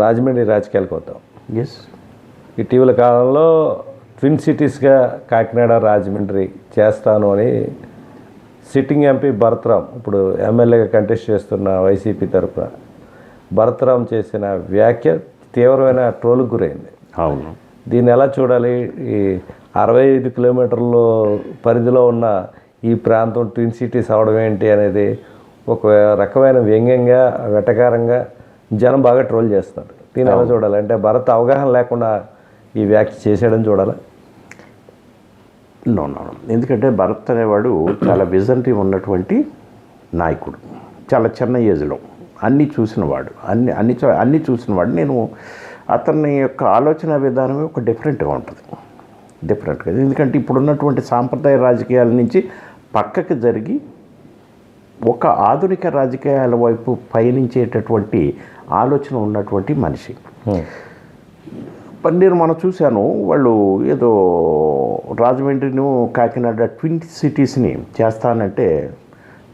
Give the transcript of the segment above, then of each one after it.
రాజమండ్రి రాజకీయాలకు వద్దాం. ఎస్ ఇటీవల కాలంలో ట్విన్ సిటీస్గా కాకినాడ రాజమండ్రి చేస్తాను అని సిట్టింగ్ ఎంపీ భరత్రామ్ ఇప్పుడు ఎమ్మెల్యేగా కంటెస్ట్ చేస్తున్న వైసీపీ తరఫున భరత్రామ్ చేసిన వ్యాఖ్య తీవ్రమైన ట్రోల్కి గురైంది. అవును. దీన్ని ఎలా చూడాలి? ఈ అరవై ఐదు కిలోమీటర్ల పరిధిలో ఉన్న ఈ ప్రాంతం ట్విన్ సిటీస్ అవడం ఏంటి అనేది ఒక రకమైన వ్యంగ్యంగా వెటకారంగా జనం బాగా ట్రోల్ చేస్తున్నారు దీన్ని ఎలా చూడాలి? అంటే భరత్ అవగాహన లేకుండా ఈ వ్యాఖ్య చేసేయడం చూడాలి? నో నో ఎందుకంటే భరత్ అనేవాడు చాలా విజనరీ ఉన్నటువంటి నాయకుడు. చాలా చిన్న ఏజ్లో. అన్నీ చూసినవాడు అన్ని అన్ని చూ- అన్నీ చూసినవాడు నేను అతని యొక్క ఆలోచన విధానమే ఒక డిఫరెంట్గా ఉంటుంది. డిఫరెంట్గా. ఎందుకంటే ఇప్పుడున్నటువంటి సాంప్రదాయ రాజకీయాల నుంచి పక్కకి జరిగి ఒక ఆధునిక రాజకీయాల వైపు పయనించేటటువంటి ఆలోచన ఉన్నటువంటి మనిషి. నేను మనం చూశాను వాళ్ళు ఏదో రాజమండ్రిను కాకినాడ ట్విన్ సిటీస్ని చేస్తానంటే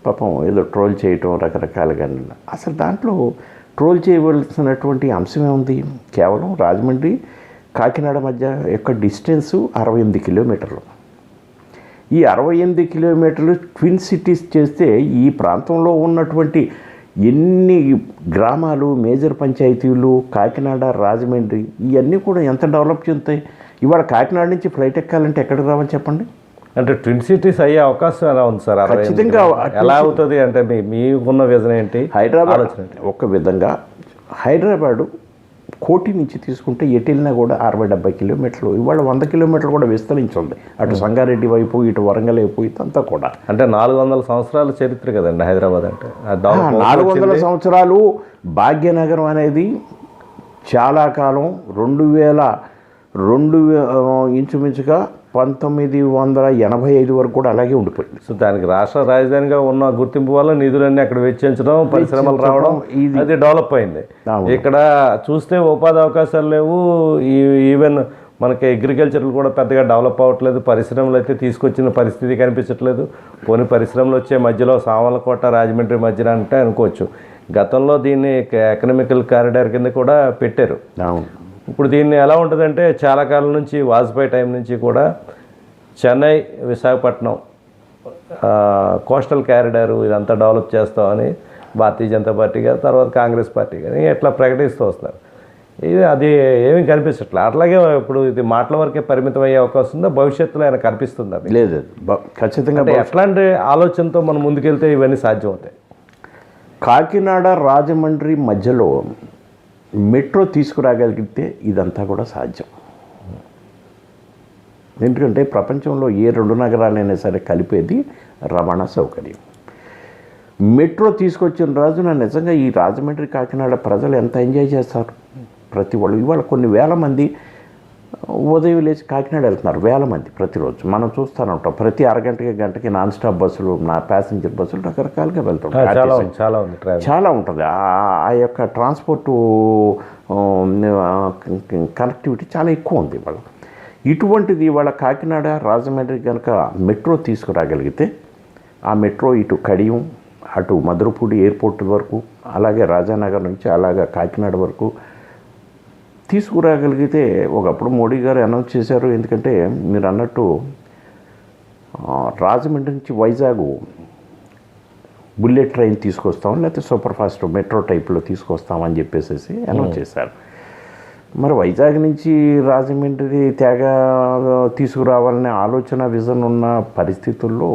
పాపం ఏదో ట్రోల్ చేయటం రకరకాలుగా. అసలు దాంట్లో ట్రోల్ చేయవలసినటువంటి అంశం ఏముంది? కేవలం రాజమండ్రి కాకినాడ మధ్య యొక్క డిస్టెన్సు అరవై ఎనిమిది కిలోమీటర్లు. ఈ అరవై ఎనిమిది కిలోమీటర్లు ట్విన్ సిటీస్ చేస్తే ఈ ప్రాంతంలో ఉన్నటువంటి ఎన్ని గ్రామాలు మేజర్ పంచాయతీలు కాకినాడ రాజమండ్రి ఇవన్నీ కూడా ఎంత డెవలప్ చెందుతాయి? ఇవాళ కాకినాడ నుంచి ఫ్లైట్ ఎక్కాలంటే ఎక్కడికి రావని చెప్పండి? అంటే ట్విన్ సిటీస్ అయ్యే అవకాశం ఎలా ఉంది సార్? ఖచ్చితంగా? ఎలా అవుతుంది అంటే మీ మీకున్న విజన్ ఏంటి? హైదరాబాద్? ఒక విధంగా హైదరాబాదు కోటి నుంచి తీసుకుంటే ఎటు వెళ్ళినా కూడా అరవై డెబ్బై కిలోమీటర్లు. ఇవాళ వంద కిలోమీటర్లు కూడా విస్తరించి ఉంది అటు సంగారెడ్డి వైపు ఇటు వరంగల్ వైపు ఇదంతా కూడా. అంటే నాలుగు వందల సంవత్సరాల చరిత్ర కదండి హైదరాబాద్ అంటే. నాలుగు వందల సంవత్సరాలు భాగ్యనగరం అనేది చాలా కాలం రెండు వేల రెండు ఇంచుమించుగా పంతొమ్మిది వందల ఎనభై ఐదు వరకు కూడా అలాగే ఉండిపోయింది. సో దానికి రాష్ట్ర రాజధానిగా ఉన్న గుర్తింపు వల్ల నిధులన్నీ అక్కడ వెచ్చించడం పరిశ్రమలు రావడం ఇది- అది డెవలప్ అయింది. ఇక్కడ చూస్తే ఉపాధి అవకాశాలు లేవు. ఈ- ఈవెన్ మనకి అగ్రికల్చర్ కూడా పెద్దగా డెవలప్ అవ్వట్లేదు. పరిశ్రమలు అయితే తీసుకొచ్చిన పరిస్థితి కనిపించట్లేదు. పోనీ పరిశ్రమలు వచ్చే మధ్యలో సామర్లకోట రాజమండ్రి మధ్యన అంటే అనుకోవచ్చు. గతంలో దీన్ని ఎకనామికల్ కారిడార్ కింద కూడా పెట్టారు. ఇప్పుడు దీన్ని ఎలా ఉంటుందంటే చాలా కాలం నుంచి వాజ్పేయి టైం నుంచి కూడా చెన్నై విశాఖపట్నం కోస్టల్ క్యారిడార్ ఇదంతా డెవలప్ చేస్తామని భారతీయ జనతా పార్టీ గారు తర్వాత కాంగ్రెస్ పార్టీ కానీ ఇట్లా ప్రకటిస్తూ వస్తారు ఇది అది ఏమీ కనిపించట్లేదు అట్లాగే ఇప్పుడు ఇది మాటల వరకే పరిమితం అయ్యే అవకాశం ఉందా? భవిష్యత్తులో ఆయన కనిపిస్తుంది అది లేదు ఖచ్చితంగా ఎట్లాంటి ఆలోచనతో మనం ముందుకెళ్తే ఇవన్నీ సాధ్యం అవుతాయి? కాకినాడ రాజమండ్రి మధ్యలో మెట్రో తీసుకురాగలిగితే ఇదంతా కూడా సాధ్యం. ఎందుకంటే ప్రపంచంలో ఏ రెండు నగరాలైనా సరే కలిపేది రవాణా సౌకర్యం. మెట్రో తీసుకొచ్చిన రోజున నిజంగా ఈ రాజమండ్రి కాకినాడ ప్రజలు ఎంత ఎంజాయ్ చేస్తారు? ప్రతి వాళ్ళు ఇవాళ కొన్ని వేల మంది ఉదయం లేచి కాకినాడ వెళ్తున్నారు వేల మంది ప్రతిరోజు. మనం చూస్తూనే ఉంటాం. ప్రతి అరగంటకి గంటకి నాన్ స్టాప్ బస్సులు నా ప్యాసింజర్ బస్సులు రకరకాలుగా వెళ్తుంటాయి. చాలా ఉంటుంది. ఆ- ఆ యొక్క ట్రాన్స్పోర్ట్ కనెక్టివిటీ చాలా ఎక్కువ ఉంది ఇవాళ. ఇటువంటిది ఇవాళ కాకినాడ రాజమండ్రి కనుక మెట్రో తీసుకురాగలిగితే ఆ మెట్రో ఇటు కడియం అటు మధురపూడి ఎయిర్పోర్ట్ వరకు అలాగే రాజానగర్ నుంచి అలాగే కాకినాడ వరకు తీసుకురాగలిగితే ఒకప్పుడు మోడీ గారు అనౌన్స్ చేశారు. ఎందుకంటే మీరు అన్నట్టు రాజమండ్రి నుంచి వైజాగ్ బుల్లెట్ ట్రైన్ తీసుకొస్తాం లేకపోతే సూపర్ ఫాస్ట్ మెట్రో టైప్లో తీసుకొస్తామని చెప్పేసి అనౌన్స్ చేశారు. మరి వైజాగ్ నుంచి రాజమండ్రి తేగ తీసుకురావాలనే ఆలోచన విజన్ ఉన్న పరిస్థితుల్లో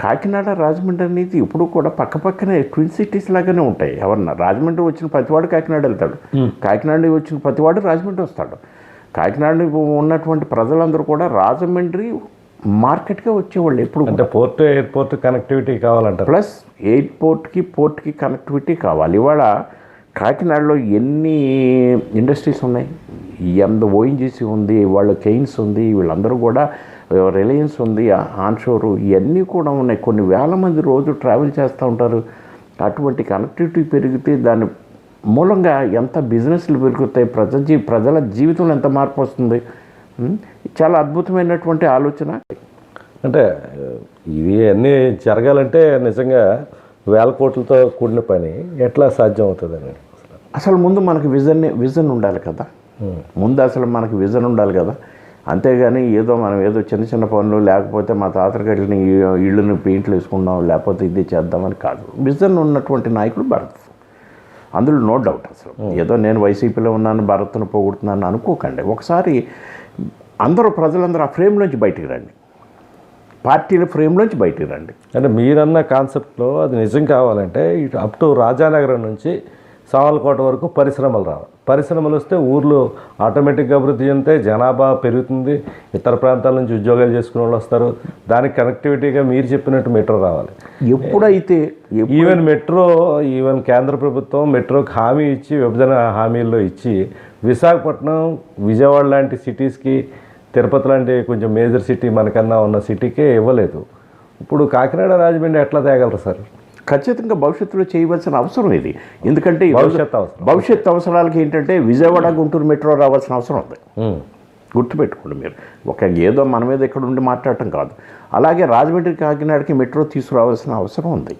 కాకినాడ రాజమండ్రి అనేది ఇప్పుడు కూడా పక్క పక్కనే ట్విన్ సిటీస్ లాగానే ఉంటాయి. ఎవరన్నా రాజమండ్రి వచ్చిన ప్రతివాడు కాకినాడ వెళ్తాడు. కాకినాడ వచ్చిన ప్రతివాడు రాజమండ్రి వస్తాడు. కాకినాడ ఉన్నటువంటి ప్రజలందరూ కూడా రాజమండ్రి మార్కెట్గా వచ్చేవాళ్ళు ఎప్పుడు అంటే పోర్ట్ ఎయిర్పోర్ట్ కనెక్టివిటీ కావాలంటారు. ప్లస్ ఎయిర్పోర్ట్కి పోర్ట్కి కనెక్టివిటీ కావాలి. ఇవాళ కాకినాడలో ఎన్ని ఇండస్ట్రీస్ ఉన్నాయి? ఎంత ఓఎన్జీసీ ఉంది వాళ్ళ కెయిన్స్ ఉంది వీళ్ళందరూ కూడా రిలయన్స్ ఉంది ఆన్షోరు ఇవన్నీ కూడా ఉన్నాయి. కొన్ని వేల మంది రోజు ట్రావెల్ చేస్తూ ఉంటారు. అటువంటి కనెక్టివిటీ పెరిగితే దాని మూలంగా ఎంత బిజినెస్లు పెరుగుతాయి ప్రజ జీ ప్రజల జీవితంలో ఎంత మార్పు వస్తుంది? చాలా అద్భుతమైనటువంటి ఆలోచన. అంటే ఇవి అన్నీ జరగాలంటే నిజంగా వేల కోట్లతో కూడిన పని ఎట్లా సాధ్యం అవుతుందని అసలు ముందు మనకి విజన్ విజన్ ఉండాలి కదా. ముందు అసలు మనకి విజన్ ఉండాలి కదా. అంతేగాని ఏదో మనం ఏదో చిన్న చిన్న పనులు లేకపోతే మా తాతల గట్లని ఇళ్ళని పెయింట్లు వేసుకుందాం లేకపోతే ఇది చేద్దామని కాదు. విజన్ ఉన్నటువంటి నాయకుడు భరత్ అందులో నో డౌట్ అసలు. ఏదో నేను వైసీపీలో ఉన్నాను భరత్ను పోగొడుతున్నాను అనుకోకండి. ఒకసారి అందరూ ప్రజలందరూ ఆ ఫ్రేమ్లోంచి బయటికి రండి. పార్టీల ఫ్రేమ్లోంచి బయటికి రండి. అంటే మీరన్న కాన్సెప్ట్లో అది నిజం కావాలంటే ఇటు అప్ టు రాజానగరం నుంచి సామలకోట వరకు పరిశ్రమలు రావాలి. పరిశ్రమలు వస్తే ఊర్లో ఆటోమేటిక్గా అభివృద్ధి చెందితే జనాభా పెరుగుతుంది. ఇతర ప్రాంతాల నుంచి ఉద్యోగాలు చేసుకునే వాళ్ళు వస్తారు. దానికి కనెక్టివిటీగా మీరు చెప్పినట్టు మెట్రో రావాలి. ఎప్పుడైతే ఎప్- ఈవెన్ మెట్రో ఈవెన్ కేంద్ర ప్రభుత్వం మెట్రోకి హామీ ఇచ్చి విభజన హామీల్లో ఇచ్చి విశాఖపట్నం విజయవాడ లాంటి సిటీస్కి తిరుపతి లాంటి కొంచెం మేజర్ సిటీ మనకన్నా ఉన్న సిటీకే ఇవ్వలేదు. ఇప్పుడు కాకినాడ రాజమండ్రి ఎట్లా తేగలరు సార్? ఖచ్చితంగా భవిష్యత్తులో చేయవలసిన అవసరం ఇది. ఎందుకంటే భవిష్యత్ అవసరం. భవిష్యత్ అవసరాలకి ఏంటంటే విజయవాడ గుంటూరు మెట్రో రావాల్సిన అవసరం ఉంది. గుర్తుపెట్టుకోండి మీరు. ఒక ఏదో మన మీద ఇక్కడ ఉండి మాట్లాడటం కాదు. అలాగే రాజమండ్రి కాకినాడకి మెట్రో తీసుకురావాల్సిన అవసరం ఉంది.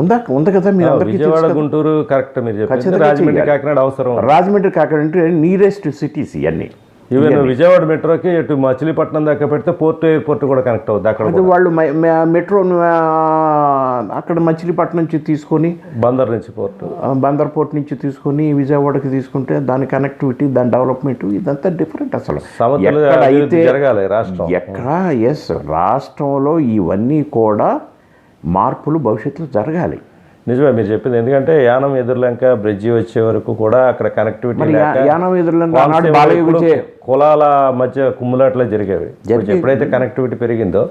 ఉందా? ఉంది కదా మీ అందరికీ తెలుసు విజయవాడ? గుంటూరు కరెక్ట్ మీరు రాజమండ్రి. కాకినాడ అవసరం. రాజమండ్రి కాకినాడ అంటే నియరెస్ట్ సిటీస్ ఇవన్నీ ఈవెన్ విజయవాడ మెట్రోకి ఇటు మచిలీపట్నం దాకా పెడితే పోర్ట్ ఎయిర్పోర్ట్ కూడా కనెక్ట్ అవుతుంది అక్కడ వాళ్ళు మెట్రో అక్కడ మచిలీపట్నం నుంచి తీసుకొని బందర్ నుంచి పోర్ట్. బందర్ పోర్ట్ నుంచి తీసుకొని విజయవాడకి తీసుకుంటే దాని కనెక్టివిటీ దాని డెవలప్మెంట్ ఇదంతా డిఫరెంట్ అసలు. అయితే జరగాలి రాష్ట్రం. ఎక్కడ ఎస్ రాష్ట్రంలో ఇవన్నీ కూడా మార్పులు భవిష్యత్తులో జరగాలి. నిజమే మీరు చెప్పింది. ఎందుకంటే యానం ఎదుర్లంక బ్రిడ్జి వచ్చే వరకు కూడా అక్కడ కనెక్టివిటీ యానం కులాల మధ్య కుమ్ములాట్లే జరిగేవి. ఎప్పుడైతే కనెక్టివిటీ పెరిగిందో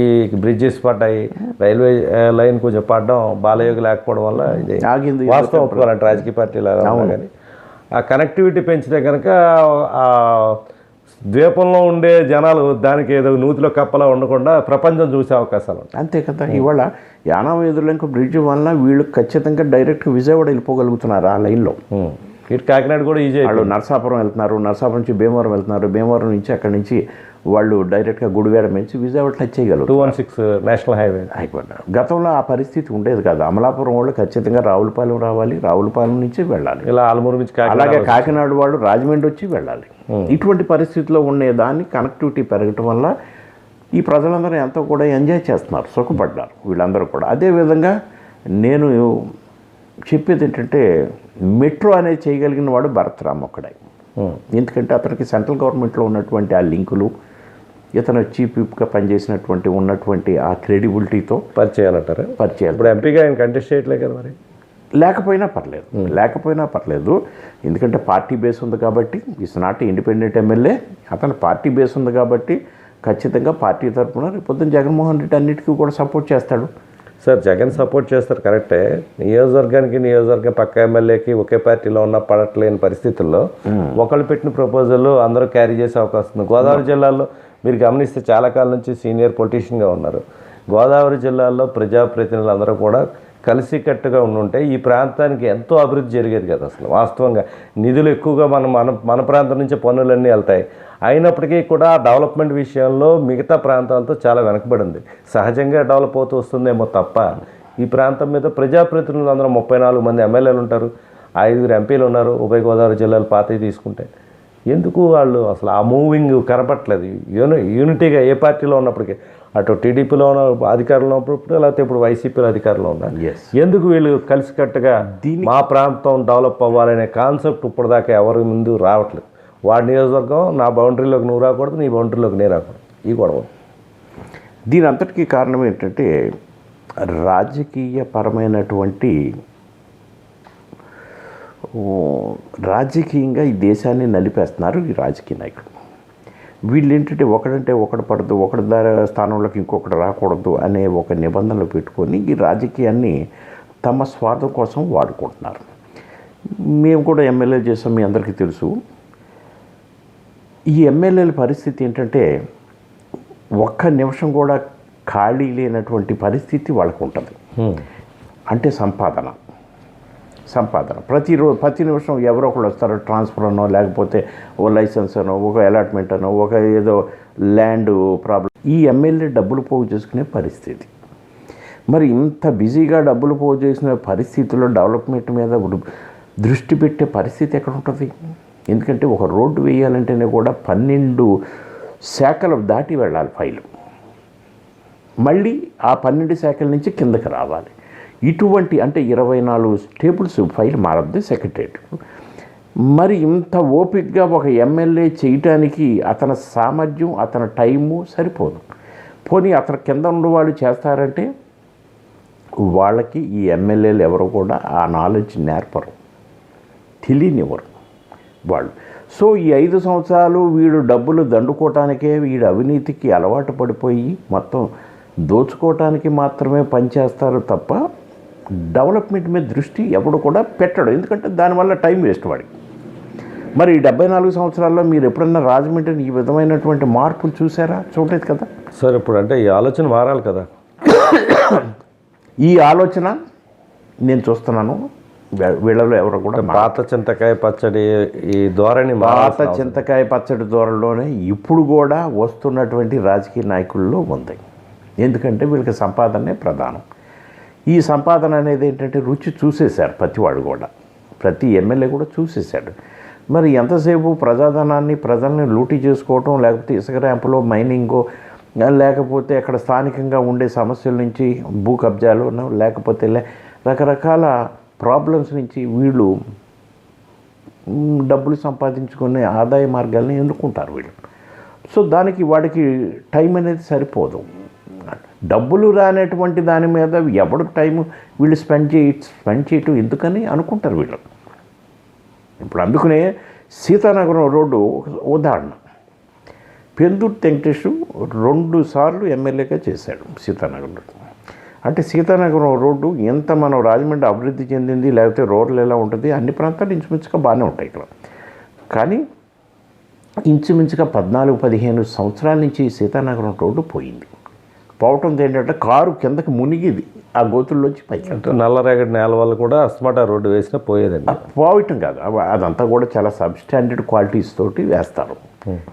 ఈ బ్రిడ్జెస్ పడ్డాయి రైల్వే లైన్ కొంచెం పడడం బాలయోగి లేకపోవడం వల్ల ఇది వాస్తవం ఒప్పుకోవాలంటే రాజకీయ పార్టీలు కానీ. ఆ కనెక్టివిటీ పెంచితే కనుక ఆ ద్వీపంలో ఉండే జనాలు దానికి ఏదో నూతిలో కప్పలా ఉండకుండా ప్రపంచం చూసే అవకాశాలు ఉంటాయి. అంతే కదా. ఇవాళ యానం ఎదురులంక బ్రిడ్జ్ వల్ల వీళ్ళు ఖచ్చితంగా డైరెక్ట్గా విజయవాడ వెళ్ళిపోగలుగుతున్నారు ఆ లైన్లో. ఇటు కాకినాడ కూడా ఈజీ వాళ్ళు నరసాపురం వెళ్తున్నారు. నరసాపురం నుంచి భీమవరం వెళ్తున్నారు. భీమవరం నుంచి అక్కడి నుంచి వాళ్ళు డైరెక్ట్గా గుడివాడ నుంచి విజయవాడ టచ్ చేయగలరు two one six national highway. అయిపోయినారు. గతంలో ఆ పరిస్థితి ఉండేది కాదు. అమలాపురం వాళ్ళు ఖచ్చితంగా రావులపాలెం రావాలి. రావులపాలెం నుంచి వెళ్ళాలి. ఇలా ఆలమూరు నుంచి అలాగే కాకినాడ వాళ్ళు రాజమండ్రి వచ్చి వెళ్ళాలి. ఇటువంటి పరిస్థితిలో ఉండేదాన్ని కనెక్టివిటీ పెరగటం వల్ల ఈ ప్రజలందరూ ఎంతో కూడా ఎంజాయ్ చేస్తున్నారు సుఖపడ్డారు వీళ్ళందరూ కూడా. అదేవిధంగా నేను చెప్పేది ఏంటంటే మెట్రో అనేది చేయగలిగిన వాడు భరత్ రామ్ ఒక్కడే. ఉం. ఎందుకంటే అతనికి సెంట్రల్ గవర్నమెంట్లో ఉన్నటువంటి ఆ లింకులు ఇతను చీఫ్ విప్గా పనిచేసినటువంటి ఉన్నటువంటి ఆ క్రెడిబిలిటీతో పరిచయాలంటారా? పరిచయాలు. ఇప్పుడు ఎంపీగా ఆయన కంటెస్ట్ చేయట్లే కదా మరి? లేకపోయినా పర్లేదు. లేకపోయినా పర్లేదు. ఎందుకంటే పార్టీ బేస్ ఉంది కాబట్టి ఇస్ నాట్ ఇండిపెండెంట్ ఎమ్మెల్యే. అతను పార్టీ బేస్ ఉంది కాబట్టి ఖచ్చితంగా పార్టీ తరఫున రేపు పొద్దున్న జగన్మోహన్ రెడ్డి అన్నిటికీ కూడా సపోర్ట్ చేస్తాడు. సార్ జగన్ సపోర్ట్ చేస్తారు కరెక్టే. నియోజకవర్గానికి నియోజకవర్గం పక్క ఎమ్మెల్యేకి ఒకే పార్టీలో ఉన్న పడట్లేని పరిస్థితుల్లో ఒకళ్ళు పెట్టిన ప్రపోజల్ అందరూ క్యారీ చేసే అవకాశం ఉంది. గోదావరి జిల్లాలో మీరు గమనిస్తే చాలా కాలం నుంచి సీనియర్ పొలిటీషియన్గా ఉన్నారు. గోదావరి జిల్లాలో ప్రజాప్రతినిధులు అందరూ కూడా కలిసికట్టుగా ఉండుంటే ఈ ప్రాంతానికి ఎంతో అభివృద్ధి జరిగేది కదా అసలు. వాస్తవంగా నిధులు ఎక్కువగా మన మన మన ప్రాంతం నుంచి పన్నులన్నీ వెళ్తాయి. అయినప్పటికీ కూడా డెవలప్మెంట్ విషయంలో మిగతా ప్రాంతాలతో చాలా వెనకబడి ఉంది సహజంగా డెవలప్ అవుతూ వస్తుందేమో తప్ప ఈ ప్రాంతం మీద ప్రజాప్రతినిధులు అందరూ ముప్పై నాలుగు మంది ఎమ్మెల్యేలు ఉంటారు. ఐదుగురు ఎంపీలు ఉన్నారు. ఉభయ గోదావరి జిల్లాలు పాతవి తీసుకుంటే. ఎందుకు వాళ్ళు అసలు ఆ మూవింగ్ కనపట్లేదు? యూని యూనిటీగా ఏ పార్టీలో ఉన్నప్పటికీ అటు టీడీపీలో ఉన్న అధికారంలో ఉన్నప్పుడు లేకపోతే ఇప్పుడు వైసీపీలో అధికారంలో ఉన్నారు. ఎస్ ఎందుకు వీళ్ళు కలిసికట్టుగా మా ప్రాంతం డెవలప్ అవ్వాలనే కాన్సెప్ట్ ఇప్పటిదాకా ఎవరి ముందు రావట్లేదు. వాడి నియోజకవర్గం నా బౌండరీలోకి నువ్వు రాకూడదు నీ బౌండరీలోకి నేను రాకూడదు. ఈ గొడవ. దీని అంతటికీ కారణం ఏంటంటే రాజకీయ పరమైనటువంటి ఓ, రాజకీయంగా ఈ దేశాన్ని నలిపేస్తున్నారు ఈ రాజకీయ నాయకులు. వీళ్ళు ఏంటంటే ఒకడంటే ఒకడు పడదు ఒకటి దారి స్థానంలోకి ఇంకొకటి రాకూడదు అనే ఒక నిబంధనలు పెట్టుకొని ఈ రాజకీయాన్ని తమ స్వార్థం కోసం వాడుకుంటున్నారు. మేము కూడా ఎమ్మెల్యే చేసాం మీ అందరికీ తెలుసు. ఈ ఎమ్మెల్యేల పరిస్థితి ఏంటంటే ఒక్క నిమిషం కూడా ఖాళీ లేనటువంటి పరిస్థితి వాళ్ళకు ఉంటుంది. అంటే సంపాదన. సంపాదన. ప్రతిరోజు ప్రతి నిమిషం ఎవరో ఒకళ్ళు వస్తారు ట్రాన్స్ఫర్ అనో లేకపోతే ఓ లైసెన్స్ అనో ఒక అలాట్మెంట్ అనో ఒక ఏదో ల్యాండ్ ప్రాబ్లం ఈ ఎమ్మెల్యే డబ్బులు పోగు చేసుకునే పరిస్థితి. మరి ఇంత బిజీగా డబ్బులు పోగు చేసిన పరిస్థితుల్లో డెవలప్మెంట్ మీద దృష్టి పెట్టే పరిస్థితి ఎక్కడ ఉంటుంది? ఎందుకంటే ఒక రోడ్డు వేయాలంటేనే కూడా పన్నెండు శాఖలు దాటి వెళ్ళాలి ఫైలు. మళ్ళీ ఆ పన్నెండు శాఖల నుంచి కిందకి రావాలి. ఇటువంటి అంటే ఇరవై నాలుగు టేబుల్స్ ఫైల్ మారద్దు సెక్రటరేట్. మరి ఇంత ఓపిక్గా ఒక ఎమ్మెల్యే చేయటానికి అతని సామర్థ్యం అతని టైము సరిపోదు. పోనీ అతని కింద ఉన్న వాళ్ళు చేస్తారంటే వాళ్ళకి ఈ ఎమ్మెల్యేలు ఎవరు కూడా ఆ నాలెడ్జ్ నేర్పరు. తెలియనివ్వరు వాళ్ళు. సో ఈ ఐదు సంవత్సరాలు వీడు డబ్బులు దండుకోవటానికే వీడు అవినీతికి అలవాటు పడిపోయి మొత్తం దోచుకోవటానికి మాత్రమే పనిచేస్తారు తప్ప డెవలప్మెంట్ మీద దృష్టి ఎవడు కూడా పెట్టడు. ఎందుకంటే దానివల్ల టైం వేస్ట్ వాడికి మరి ఈ డెబ్బై నాలుగు సంవత్సరాల్లో మీరు ఎప్పుడన్నా రాజమండ్రిని ఈ విధమైనటువంటి మార్పులు చూసారా? చూడలేదు కదా? సార్ ఇప్పుడు అంటే ఈ ఆలోచన మారాలి కదా. ఈ ఆలోచన నేను చూస్తున్నాను. వీళ్ళలో ఎవరు కూడా పాత చింతకాయ పచ్చడి ఈ ధోరణి పాత. చింతకాయ పచ్చడి దూరంలోనే ఇప్పుడు కూడా వస్తున్నటువంటి రాజకీయ నాయకుల్లో ఉంది. ఎందుకంటే వీళ్ళకి సంపాదనే ప్రధానం. ఈ సంపాదన అనేది ఏంటంటే రుచి చూసేశారు ప్రతివాడు కూడా. ప్రతి ఎమ్మెల్యే కూడా చూసేశాడు. మరి ఎంతసేపు ప్రజాధనాన్ని ప్రజల్ని లూటీ చేసుకోవటం లేకపోతే ఇసుక ర్యాంపులో మైనింగో లేకపోతే అక్కడ స్థానికంగా ఉండే సమస్యల నుంచి భూ కబ్జాలు లేకపోతే లే- రకరకాల ప్రాబ్లమ్స్ నుంచి వీళ్ళు డబ్బులు సంపాదించుకునే ఆదాయ మార్గాల్ని ఎన్నుకుంటారు వీళ్ళు. సో దానికి వాడికి టైం అనేది సరిపోదు. డబ్బులు రానటువంటి దాని మీద ఎవడు టైం వీళ్ళు స్పెండ్ చేయ స్పెండ్ చేయటం ఎందుకని అనుకుంటారు వీళ్ళు. ఇప్పుడు అందుకనే సీతానగరం రోడ్డు ఒక ఉదాహరణ. పెందుర్తి వెంకటేష్ రెండు సార్లు ఎమ్మెల్యేగా చేశాడు సీతానగరం అంటే సీతానగరం రోడ్డు ఎంత మనం రాజమండ్రి అభివృద్ధి చెందింది లేకపోతే రోడ్లు ఎలా ఉంటుంది అన్ని ప్రాంతాలు ఇంచుమించుగా బాగానే ఉంటాయి ఇక్కడ. కానీ ఇంచుమించుగా పద్నాలుగు పదిహేను సంవత్సరాల నుంచి సీతానగరం రోడ్డు పోయింది. పోవటం ఏంటంటే కారు కిందకి మునిగిది. ఆ గోతుల్లోంచి పైకి నల్లరేగడి నేల వల్ల కూడా అస్మాటా రోడ్డు వేసినా పోయేదండి. పోవటం కాదు. అదంతా కూడా చాలా సబ్స్టాండర్డ్ క్వాలిటీస్ తోటి వేస్తారు.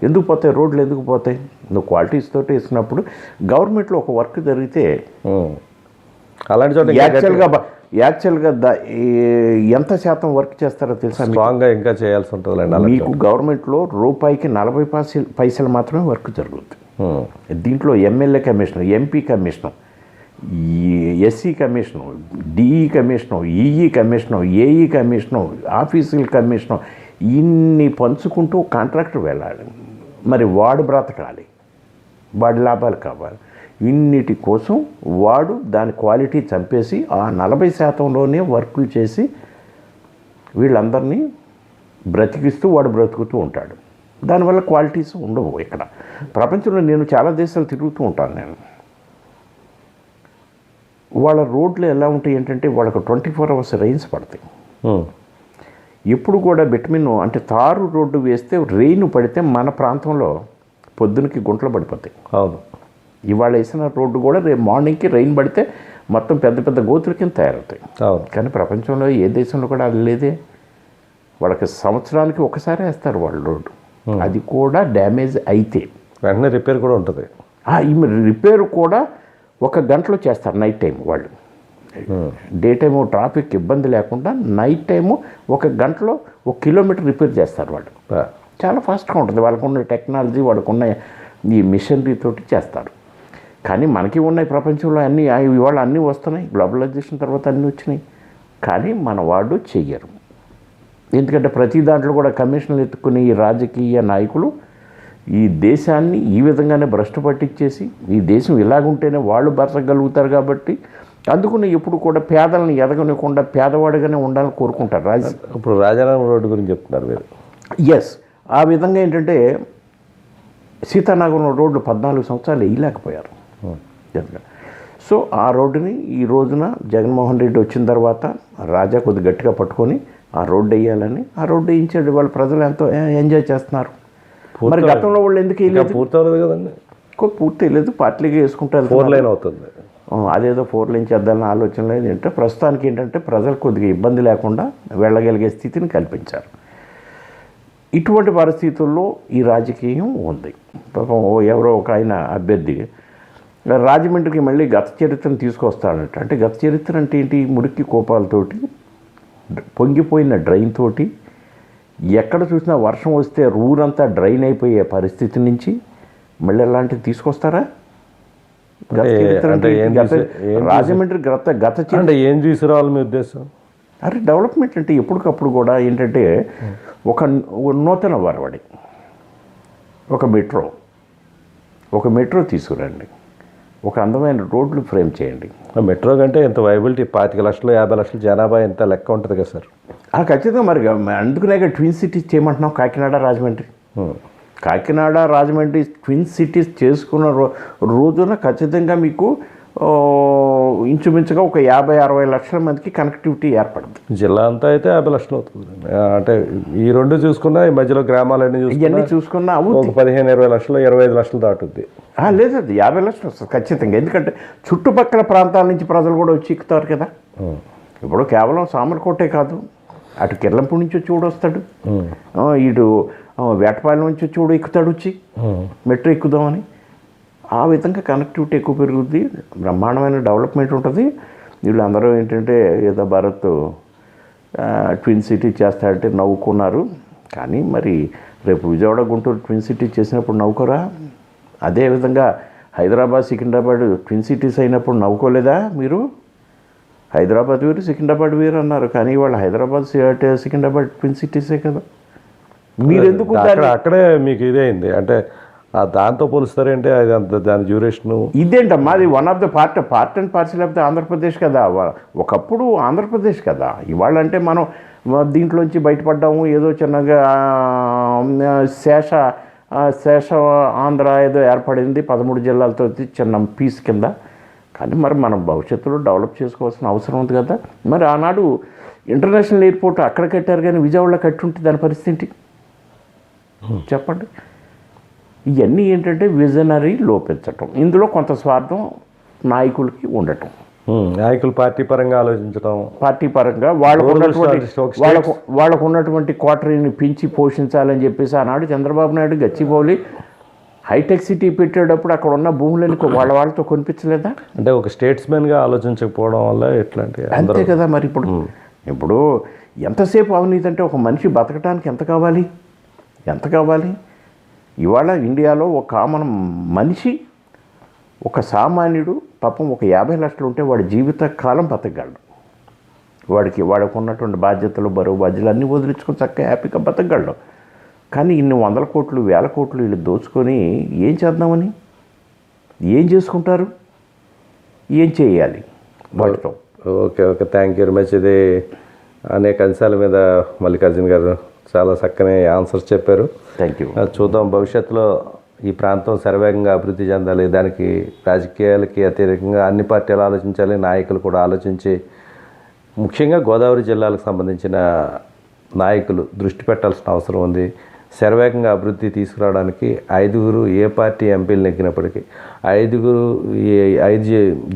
ఎందుకు పోతాయి? రోడ్లు ఎందుకు పోతాయి? నువ్వు క్వాలిటీస్ తోటి వేసినప్పుడు గవర్నమెంట్లో ఒక వర్క్ జరిగితే. అలాంటి చోట యాక్చువల్గా యాక్చువల్గా ఎంత శాతం వర్క్ చేస్తారో తెలుసా? స్ట్రాంగ్గా ఇంకా చేయాల్సి అలాంటి మీకు గవర్నమెంట్లో రూపాయికి నలభై పైసలు పైసలు మాత్రమే వర్క్ జరుగుతుంది. Hmm. దీంట్లో ఎమ్మెల్యే కమిషను ఎంపీ కమిషనర్ ఈ SE commission DE commission EE commissioner AE commissioner ఆఫీసుల కమిషనర్ ఇన్ని పంచుకుంటూ కాంట్రాక్టర్ వెళ్ళాలి. మరి వాడు బ్రతకాలి. వాడి లాభాలు కావాలి. ఇన్నిటి కోసం వాడు దాని క్వాలిటీ చంపేసి ఆ నలభై శాతంలోనే వర్కులు చేసి వీళ్ళందరినీ బ్రతికిస్తూ వాడు బ్రతుకుతూ ఉంటాడు. దానివల్ల క్వాలిటీస్ ఉండవు ఇక్కడ. ప్రపంచంలో నేను చాలా దేశాలు తిరుగుతూ ఉంటాను నేను. వాళ్ళ రోడ్లు ఎలా ఉంటాయి ఏంటంటే వాళ్ళకు ట్వంటీ ఫోర్ అవర్స్ రైన్స్ పడతాయి. ఎప్పుడు కూడా బిటమిన్ అంటే తారు రోడ్డు వేస్తే రెయిన్ పడితే మన ప్రాంతంలో పొద్దునకి గుంటలు పడిపోతాయి. అవును. ఇవాళ వేసిన రోడ్డు కూడా రేపు మార్నింగ్కి రెయిన్ పడితే మొత్తం పెద్ద పెద్ద గోతుల కింద తయారవుతాయి. అవును. కానీ ప్రపంచంలో ఏ దేశంలో కూడా అది లేదే. వాళ్ళకి సంవత్సరానికి ఒకసారి వేస్తారు వాళ్ళు రోడ్డు. అది కూడా డ్యామేజ్ అయితే. వెంటనే రిపేర్ కూడా ఉంటుంది. ఆ, ఈ రిపేర్ కూడా ఒక గంటలో చేస్తారు నైట్ టైం వాళ్ళు. డే టైము ట్రాఫిక్ ఇబ్బంది లేకుండా నైట్ టైము ఒక గంటలో ఒక కిలోమీటర్ రిపేర్ చేస్తారు వాళ్ళు. చాలా ఫాస్ట్గా ఉంటుంది. వాళ్ళకున్న టెక్నాలజీ వాళ్ళకున్న ఈ మిషనరీ తోటి చేస్తారు. కానీ మనకి ఉన్నాయి ప్రపంచంలో అన్నీ ఇవాళ అన్నీ వస్తున్నాయి. గ్లోబలైజేషన్ తర్వాత అన్నీ వచ్చినాయి. కానీ మన వాళ్ళు చెయ్యరు. ఎందుకంటే ప్రతి దాంట్లో కూడా కమిషన్లు ఎత్తుకునే ఈ రాజకీయ నాయకులు ఈ దేశాన్ని ఈ విధంగానే భ్రష్టు పట్టించేసి ఈ దేశం ఇలాగుంటేనే వాళ్ళు బతకగలుగుతారు కాబట్టి అందుకని ఎప్పుడు కూడా పేదలను ఎదగనివ్వకుండా పేదవాడిగానే ఉండాలని కోరుకుంటారు రాజ ఇప్పుడు రాజారాం రోడ్డు గురించి చెప్తున్నారు మీరు. ఎస్ ఆ విధంగా ఏంటంటే సీతానగరం రోడ్డు పద్నాలుగు సంవత్సరాలు వేయలేకపోయారు. జనరల్గా. సో ఆ రోడ్డుని ఈ రోజున జగన్మోహన్ రెడ్డి వచ్చిన తర్వాత రాజా కొద్ది గట్టిగా పట్టుకొని ఆ రోడ్డు వేయాలని ఆ రోడ్డు వేయించాడు వాళ్ళ ప్రజలు ఎంతో ఎంజాయ్ చేస్తున్నారు. మరి గతంలో వాళ్ళు ఎందుకు వేయలేదు? పూర్తి అవ్వలేదు కదండి. పూర్తి వేయలేదు పార్టీగా వేసుకుంటారు ఫోర్ లైన్ అవుతుంది. అదేదో ఫోర్ లైన్ చేద్దాలని ఆలోచన లేదు. ఏంటంటే ప్రస్తుతానికి ఏంటంటే ప్రజలు కొద్దిగా ఇబ్బంది లేకుండా వెళ్ళగలిగే స్థితిని కల్పించారు. ఇటువంటి పరిస్థితుల్లో ఈ రాజకీయం ఉంది. పాపం ఎవరో ఒక ఆయన అభ్యర్థి రాజమండ్రికి మళ్ళీ గత చరిత్రను తీసుకొస్తాడంట అంటే గత చరిత్ర అంటే ఏంటి? మురికి కోపాలతోటి పొంగిపోయిన డ్రైన్ తోటి ఎక్కడ చూసినా వర్షం వస్తే రూరంతా డ్రైన్ అయిపోయే పరిస్థితి నుంచి మళ్ళీ అలాంటివి తీసుకొస్తారా? రాజమండ్రి గత గత అంటే ఏం తీసుకురావాలి మీ ఉద్దేశం? అరే డెవలప్మెంట్ అంటే ఎప్పటికప్పుడు కూడా ఏంటంటే ఒక నూతన వరవడి ఒక మెట్రో ఒక మెట్రో తీసుకురండి. ఒక అందమైన రోడ్లు ఫ్రేమ్ చేయండి. మెట్రో కంటే ఇంత వైబిలిటీ పాతిక లక్షలు యాభై లక్షల జనాభా ఇంత లెక్క ఉంటుంది కదా సార్? ఆ ఖచ్చితంగా మరి అందుకునే ట్విన్ సిటీస్ చేయమంటున్నాం కాకినాడ రాజమండ్రి. కాకినాడ రాజమండ్రి ట్విన్ సిటీస్ చేసుకున్న రో రోజున ఖచ్చితంగా మీకు ఇంచుమించుగా ఒక యాభై అరవై లక్షల మందికి కనెక్టివిటీ ఏర్పడుతుంది జిల్లా అంతా అయితే యాభై లక్షలు అవుతుంది. అంటే ఈ రెండు చూసుకున్నా ఈ మధ్యలో గ్రామాలన్నీ ఇవన్నీ చూసుకున్నా ఒక పదిహేను ఇరవై లక్షలు ఇరవై ఐదు లక్షలు దాటుద్ది. ఆ, లేదు అది యాభై లక్షలు వస్తుంది ఖచ్చితంగా. ఎందుకంటే చుట్టుపక్కల ప్రాంతాల నుంచి ప్రజలు కూడా వచ్చి ఎక్కుతారు కదా. ఇప్పుడు కేవలం సామర్కోటే కాదు అటు కిర్లంపూడి నుంచి వచ్చి కూడా వస్తాడు ఇటు వేటపాలెం నుంచి వచ్చి కూడా ఎక్కుతాడు వచ్చి. మెట్రో ఎక్కుదామని. ఆ విధంగా కనెక్టివిటీ ఎక్కువ పెరుగుద్ది బ్రహ్మాండమైన డెవలప్మెంట్ ఉంటుంది. వీళ్ళందరూ ఏంటంటే ఏదో భారత్ ట్విన్ సిటీ చేస్తాడంటే నవ్వుకున్నారు. కానీ మరి రేపు విజయవాడ గుంటూరు ట్విన్ సిటీ చేసినప్పుడు నవ్వుకోరా? అదేవిధంగా హైదరాబాద్ సికింద్రాబాద్ ట్విన్ సిటీస్ అయినప్పుడు నవ్వుకోలేదా మీరు? హైదరాబాద్ వేరు సికింద్రాబాద్ వేరు అన్నారు. కానీ వాళ్ళు హైదరాబాద్ సికింద్రాబాద్ ట్విన్ సిటీసే కదా. మీరెందుకు అక్కడ మీకు ఇదే అయింది. అంటే దాంతో పోలుస్తారంటే అది అంత దాని డ్యూరేషను ఇదేంటమ్మా? అది one of the part part and parcel of the Andhra Pradesh కదా? ఒకప్పుడు ఆంధ్రప్రదేశ్ కదా? ఇవాళ అంటే మనం దీంట్లోంచి బయటపడ్డాము ఏదో చిన్నగా శేష శేష ఆంధ్ర ఏదో ఏర్పడింది పదమూడు జిల్లాలతో చిన్న పీస్ కింద. కానీ మరి మనం భవిష్యత్తులో డెవలప్ చేసుకోవాల్సిన అవసరం ఉంది కదా? మరి ఆనాడు ఇంటర్నేషనల్ ఎయిర్పోర్ట్ అక్కడ కట్టారు కానీ విజయవాడలో కట్టి ఉంటే దాని పరిస్థితి ఏంటి? చెప్పండి. ఇవన్నీ ఏంటంటే విజనరీ లోపించటం. ఇందులో కొంత స్వార్థం నాయకులకి ఉండటం. నాయకులు పార్టీ పరంగా ఆలోచించడం పార్టీ పరంగా వాళ్ళకు ఉన్నటువంటి వాళ్ళకు వాళ్ళకు ఉన్నటువంటి క్వార్టరీని పెంచి పోషించాలని చెప్పేసి ఆనాడు చంద్రబాబు నాయుడు గచ్చిబౌలి హైటెక్ సిటీ పెట్టేటప్పుడు అక్కడ ఉన్న భూములని వాళ్ళ వాళ్ళతో కొనిపించలేదా? అంటే ఒక స్టేట్స్మెన్గా ఆలోచించకపోవడం వల్ల ఎట్లాంటి అంతే కదా మరి ఇప్పుడు. ఇప్పుడు ఎంతసేపు అవినీతి అంటే ఒక మనిషి బతకడానికి ఎంత కావాలి? ఎంత కావాలి? ఇవాళ ఇండియాలో ఒక కామన్ మనిషి ఒక సామాన్యుడు పాపం ఒక యాభై లక్షలు ఉంటే వాడి జీవిత కాలం బతకగలడు. వాడికి వాడికి ఉన్నటువంటి బాధ్యతలు బరువు బాధ్యతలు అన్నీ వదిలించుకొని చక్కగా హ్యాపీగా బతకగలడు. కానీ ఇన్ని వందల కోట్లు వేల కోట్లు వీళ్ళు దోచుకొని ఏం చేద్దామని? ఏం చేసుకుంటారు? ఏం చేయాలి వాటితో? Okay okay. Thank you very much ఇది అనేక అంశాల మీద మల్లికార్జున గారు చాలా చక్కని ఆన్సర్స్ చెప్పారు. థ్యాంక్ యూ చూద్దాం భవిష్యత్తులో ఈ ప్రాంతం శరవేగంగా అభివృద్ధి చెందాలి. దానికి రాజకీయాలకి అత్యధికంగా అన్ని పార్టీలు ఆలోచించాలి నాయకులు కూడా ఆలోచించి ముఖ్యంగా గోదావరి జిల్లాలకు సంబంధించిన నాయకులు దృష్టి పెట్టాల్సిన అవసరం ఉంది. శరవేగంగా అభివృద్ధి తీసుకురావడానికి ఐదుగురు ఏ పార్టీ ఎంపీలు నెగ్గినప్పటికీ ఐదుగురు ఈ ఐదు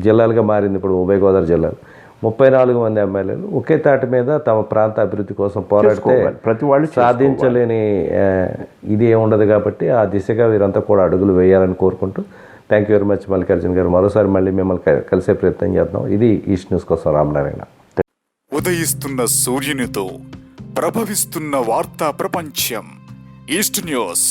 జిల్లాలుగా మారింది ఇప్పుడు ఉభయ గోదావరి జిల్లాలు. ముప్పై నాలుగు మంది ఎమ్మెల్యేలు ఒకే తాటి మీద తమ ప్రాంత అభివృద్ధి కోసం పోరాడితే. ప్రతి వాళ్ళు సాధించలేని ఇది ఏముండదు కాబట్టి ఆ దిశగా వీరంతా కూడా అడుగులు వేయాలని కోరుకుంటూ thank you very much Mallikarjuna గారు. మరోసారి మళ్ళీ మిమ్మల్ని కలిసే ప్రయత్నం చేద్దాం. ఇది ఈస్ట్ న్యూస్ కోసం రామనారాయణ ఉదయిస్తున్న సూర్యునితో ప్రభవిస్తున్న వార్తా ప్రపంచం. East News.